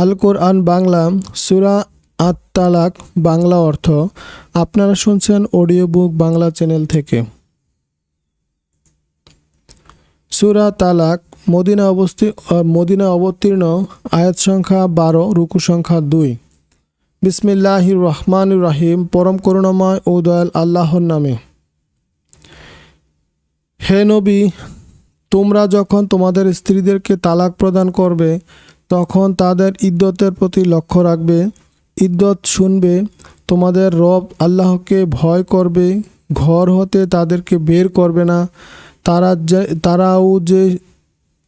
আল কোরআন বাংলা, সুরা আত তালাক বাংলা অর্থ। আপনারা শুনছেন অডিও বুক বাংলা চ্যানেল থেকে। সুরা তালাক, মদিনা অবস্থি মদিনা অবতীর্ণ, আয়াত সংখ্যা বারো, রুকু সংখ্যা দুই। বিসমিল্লাহির রহমান রাহিম, পরম করুণাময় ও দয়াল আল্লাহর নামে। হে নবী, তোমরা যখন তোমাদের স্ত্রীদেরকে তালাক প্রদান করবে তখন তাদের ইদ্যতের প্রতি লক্ষ্য রাখবে, ইদ্যত শুনবে, তোমাদের রব আল্লাহকে ভয় করবে, ঘর হতে তাদেরকে বের করবে না, তারা যে, তারাও যে,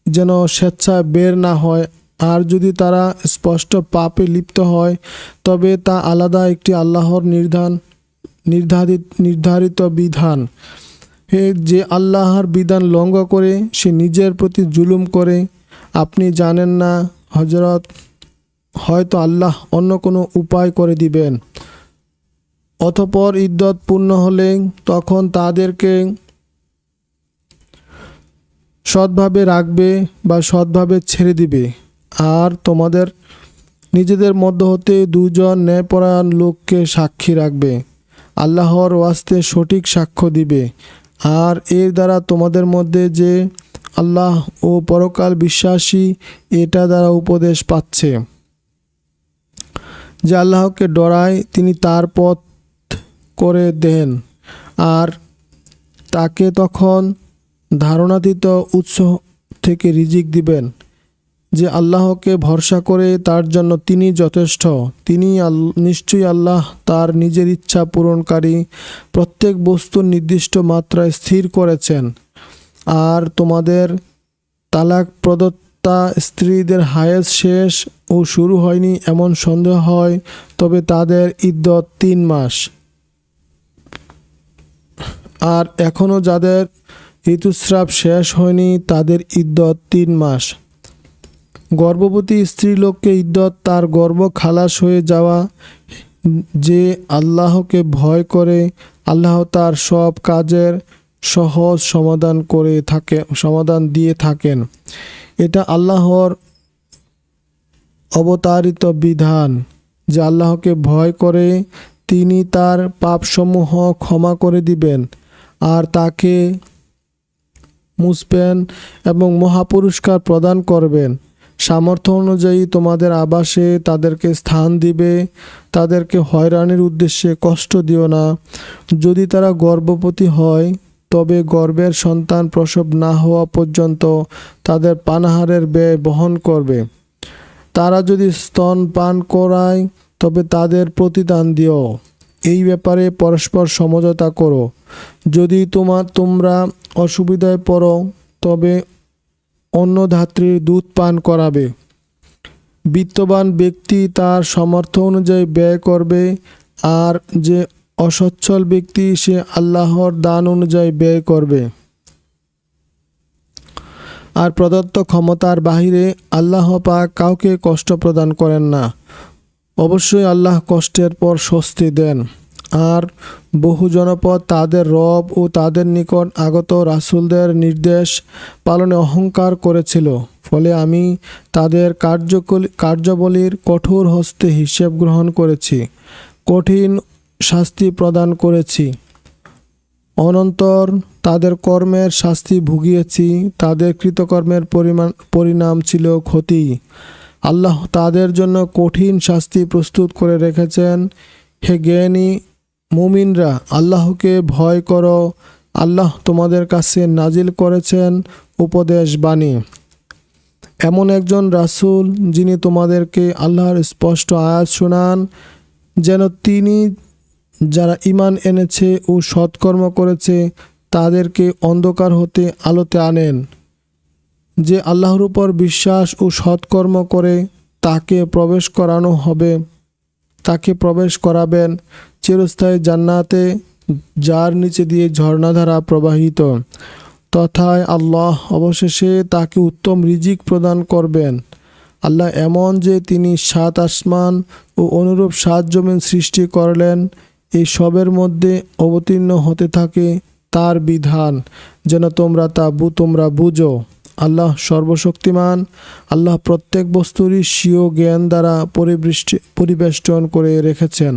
যেন স্বেচ্ছায় বের না হয়। আর যদি তারা স্পষ্ট পাপে লিপ্ত হয়, তবে তা আলাদা একটি আল্লাহর নির্ধান, নির্ধারিত নির্ধারিত বিধান। যে আল্লাহর বিধান লঙ্ঘ করে, সে নিজের প্রতি জুলুম করে, আপনি জানেন না হজরত হয়তো আল্লাহ অন্য কোনো উপায় করে দিবেন। অথপর ইদ্যত পূর্ণ হলে তখন তাদেরকে সৎভাবে রাখবে বা সৎভাবে ছেড়ে দিবে। আর তোমাদের নিজেদের মধ্য হতে দুজন ন্যায়পরায়ণ লোককে সাক্ষী রাখবে। আল্লাহর ওয়াস্তে সঠিক সাক্ষ্য দিবে। আর এর দ্বারা তোমাদের মধ্যে যে আল্লাহ ও পরকাল বিশ্বাসী এটা দ্বারা উপদেশ পাচ্ছে। যে আল্লাহকে ডরায়, তিনি তার পথ করে দেন আর তাকে তখন ধারণাতীত উৎস থেকে রিজিক দিবেন। যে আল্লাহকে ভরসা করে তার জন্য তিনি যথেষ্ট, তিনি নিশ্চয়ই আল্লাহ তার নিজের ইচ্ছা পূরণকারী, প্রত্যেক বস্তুর নির্দিষ্ট মাত্রায় স্থির করেছেন। আর তোমাদের তালাক প্রদত্তা স্ত্রীদের হায়েস শেষ ও শুরু হয়নি এমন সন্দেহ হয়, তবে তাদের ইদ্যত তিন মাস। আর এখনও যাদের ঋতুস্রাব শেষ হয়নি, তাদের ইদ্যত তিন মাস। গর্ভবতী স্ত্রীলোককে ইদ্যত তার গর্ভ খালাস হয়ে যাওয়া, যে আল্লাহকে ভয় করে, আল্লাহ তার সব কাজের সহজ সমাধান করে থাকে, সমাধান দিয়ে থাকেন। এটা আল্লাহর অবতারিত বিধান যে আল্লাহকে ভয় করে তিনি তার পাপসমূহ ক্ষমা করে দিবেন আর তাকে মুছবেন এবং মহাপুরস্কার প্রদান করবেন। সামর্থ্য অনুযায়ী তোমাদের আবাসে তাদেরকে স্থান দিবে, তাদেরকে হয়রানির উদ্দেশ্যে কষ্ট দিও না। যদি তারা গর্ভবতী হয় তবে গর্ভের সন্তান প্রসব না হওয়া পর্যন্ত তাদের পানাহারের ব্যয় বহন করবে। তারা যদি স্তন পান করায়, তবে তাদের প্রতিদান দিও। এই ব্যাপারে পরস্পর সমঝোতা করো। যদি তোমার তোমরা অসুবিধায় পড়ো, তবে অন্য ধাত্রীর দুধ পান করাবে। বিত্তবান ব্যক্তি তার সামর্থ্য অনুযায়ী ব্যয় করবে, আর যে অসচ্ছল ব্যক্তি সে আল্লাহর দান অনুযায়ী ব্যয় করবে। আর প্রদত্ত ক্ষমতার বাহিরে আল্লাহ পাক কাউকে কষ্ট প্রদান করেন না। অবশ্যই আল্লাহ কষ্টের পর স্বস্তি দেন। আর বহু জনপদ তাদের রব ও তাদের নিকট আগত রাসুলদের নির্দেশ পালনে অহংকার করেছিল। ফলে আমি তাদের কার্যকলি, কার্যাবলীর কঠোর হস্তে হিসেব গ্রহণ করেছি। কঠিন শাস্তি প্রদান করেছি। অনন্তর তাদের কর্মের শাস্তি ভুগিয়েছি, তাদের কৃতকর্মের পরিমাণ পরিণাম ছিল ক্ষতি। আল্লাহ তাদের জন্য কঠিন শাস্তি প্রস্তুত করে রেখেছেন। হে জ্ঞানী মুমিনরা, আল্লাহকে ভয় করো। আল্লাহ তোমাদের কাছে নাজিল করেছেন উপদেশ বাণী। এমন একজন রাসূল যিনি তোমাদেরকে আল্লাহর স্পষ্ট আয়াত শোনান, যেন তিনি যারা ইমান এনেছে ও সৎকর্ম করেছে, তাদেরকে অন্ধকার হতে আলোতে আনেন। যে আল্লাহর উপর বিশ্বাস ও সৎকর্ম করে, তাকে প্রবেশ করানো হবে। তাকে প্রবেশ করাবেন চিরস্থায়ী জান্নাতে, যার নিচে দিয়ে ঝর্ণাধারা প্রবাহিত। তথায় আল্লাহ অবশেষে তাকে উত্তম রিজিক প্রদান করবেন। আল্লাহ এমন যে তিনি সাত আসমান ও অনুরূপ সাত জমিন সৃষ্টি করলেন এই সবের মধ্যে অবতীর্ণ হতে থাকে তার বিধান, যেন তোমরা তা বু, তোমরা বুঝো। আল্লাহ সর্বশক্তিমান, আল্লাহ প্রত্যেক বস্তুরই স্বীয় জ্ঞান দ্বারা পরিবৃষ্টি, পরিবেষ্টন করে রেখেছেন।